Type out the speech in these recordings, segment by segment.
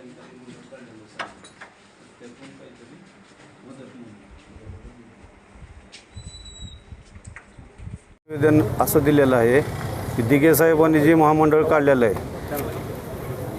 जनकारी म्हणून काढलेलं सांगितलं त्यातून काहीतरी मदत निवेदन असं दिलेलं आहे की दिघे साहेबांनी जे महामंडळ काढलेलं आहे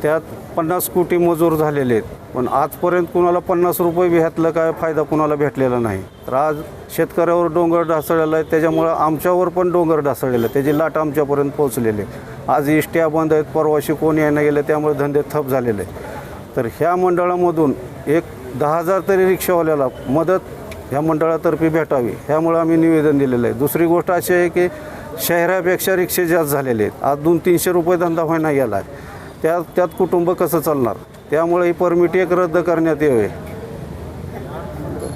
त्यात पन्नास कोटी मजूर झालेले आहेत. पण आजपर्यंत कुणाला पन्नास रुपये बी काय फायदा कुणाला भेटलेला नाही. तर आज शेतकऱ्यावर डोंगर ढासळलेला आहे. त्याच्यामुळं आमच्यावर पण डोंगर ढासळलेलं आहे त्याची लाट आमच्यापर्यंत पोहोचलेली आहे. आज इष्ट्या बंद आहेत. परवाशी कोण यायला गेलं त्यामुळे धंदे थप झालेले आहे तर ह्या मंडळामधून एक दहा हजार तरी रिक्षावाल्याला मदत ह्या मंडळातर्फे भेटावी ह्यामुळं आम्ही निवेदन दिलेलं आहे. दुसरी गोष्ट अशी आहे की शहरापेक्षा रिक्षे जास्त झालेले आहेत. आज दोन तीनशे रुपये धंदा व्हायला गेला आहे त्यात त्यात कुटुंब कसं चालणार? त्यामुळे ही परमिट एक रद्द करण्यात यावे.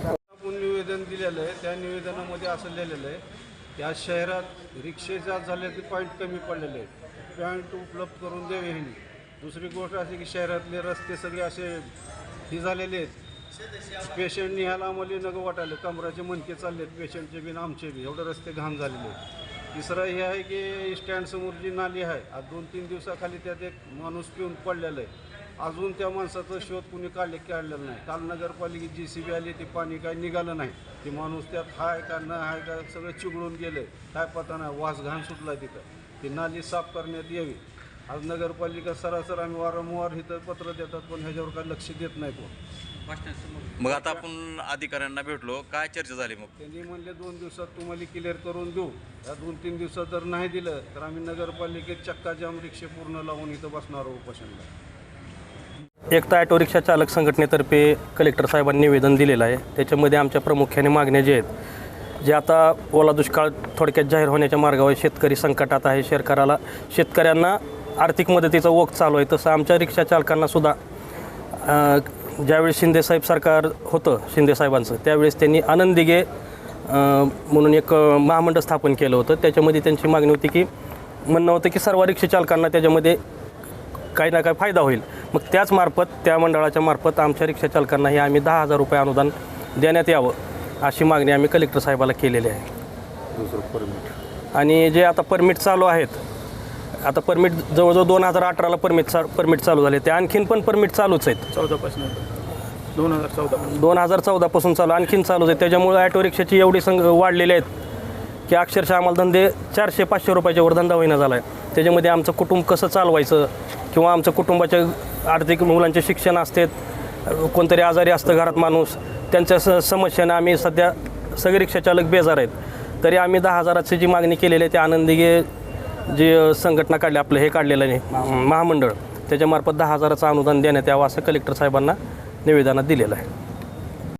आपण निवेदन दिलेलं आहे. त्या निवेदनामध्ये असं लिहिलेलं आहे या शहरात रिक्षे जास्त झाले ते पॉईंट कमी पडलेले आहेत. पॉईंट उपलब्ध करून द्यावे ह्यांनी. दुसरी गोष्ट अशी की शहरातले रस्ते सगळे असे हे झालेले आहेत. पेशंट न्यायला आम्हाला नगं वाटायला. कमराचे मनके चालले आहेत पेशंटचे बी आमचे बी. एवढे रस्ते घाण झालेले आहेत. तिसरं हे आहे की स्टँडसमोर जी नाली आहे आज दोन तीन दिवसाखाली त्यात एक माणूस पिऊन पडलेला आहे. अजून त्या माणसाचा शोध कुणी काढले काढलेला नाही. काल नगरपालिकेत जी सी बी आली ते पाणी काय निघालं नाही. ते माणूस त्यात हाय का न हाय का सगळं चिघळून गेलं. काय पता नाही वास घाण सुटला तिथं. ती नाली साफ करण्यात यावी. आज नगरपालिका सरासर आम्ही वारंवार इथं पत्र देतात पण ह्याच्यावर काय लक्ष देत नाही कोण. मग आता आपण अधिकाऱ्यांना भेटलो काय चर्चा झाली मग? त्यांनी म्हणले दोन दिवसात तुम्हाला क्लिअर करून देऊ. या दोन तीन दिवसात जर नाही दिलं तर आम्ही नगरपालिकेत चक्काजाम रिक्षे पूर्ण लावून इथं बसणार आहोत उपोषणला. एकता ॲटो रिक्षा चालक संघटनेतर्फे कलेक्टर साहेबांनी निवेदन दिलेलं आहे. त्याच्यामध्ये आमच्या प्रामुख्याने मागण्या जे आहेत जे आता ओला दुष्काळ थोडक्यात जाहीर होण्याच्या मार्गावर शेतकरी संकटात आहे शेतकऱ्याला शेतकऱ्यांना आर्थिक मदतीचा ओघ चालू आहे तसं आमच्या रिक्षा चालकांना सुद्धा अ, ज्यावेळेस शिंदेसाहेब सरकार होतं शिंदेसाहेबांचं त्यावेळेस त्यांनी आनंद दिघे अ, म्हणून एक महामंडळ स्थापन केलं होतं. त्याच्यामध्ये त्यांची मागणी होती की म्हणणं होतं की सर्व रिक्षा चालकांना त्याच्यामध्ये काही ना काही फायदा होईल. मग त्याच मार्फत त्या मंडळाच्या मार्फत आमच्या रिक्षा चालकांनाही आम्ही दहा हजार रुपये अनुदान देण्यात यावं अशी मागणी आम्ही कलेक्टर साहेबाला केलेली आहे. आणि जे आता परमिट चालू आहेत आता परमिट जवळजवळ दोन हजार अठराला परमिट चा परमिट चालू झाले. ते आणखीन पण परमिट चालूच आहेत. चौदापासून दोन हजार चौदा दोन हजार चौदापासून चालू आणखीन चालूच आहे त्याच्यामुळे ॲटो रिक्षाची एवढी संघ वाढलेली आहेत की अक्षरशः आम्हाला धंदे चारशे पाचशे रुपयाच्या वर धंदा होईना झाला आहे त्याच्यामध्ये आमचं कुटुंब कसं चालवायचं किंवा आमचं कुटुंबाच्या आर्थिक मुलांचे शिक्षण असते कोणतरी आजारी असतं घरात माणूस त्यांच्या स समस्यानं आम्ही सध्या सगळे रिक्षाचालक बेजार आहेत. तरी आम्ही दहा हजाराची जी मागणी केलेली आहे ते आनंदीगे जे संघटना काढली आपलं हे काढलेलं नाही महामंडळ त्याच्यामार्फत दहा हजाराचं अनुदान देण्यात यावं असं कलेक्टर साहेबांना निवेदनात दिलेलं आहे.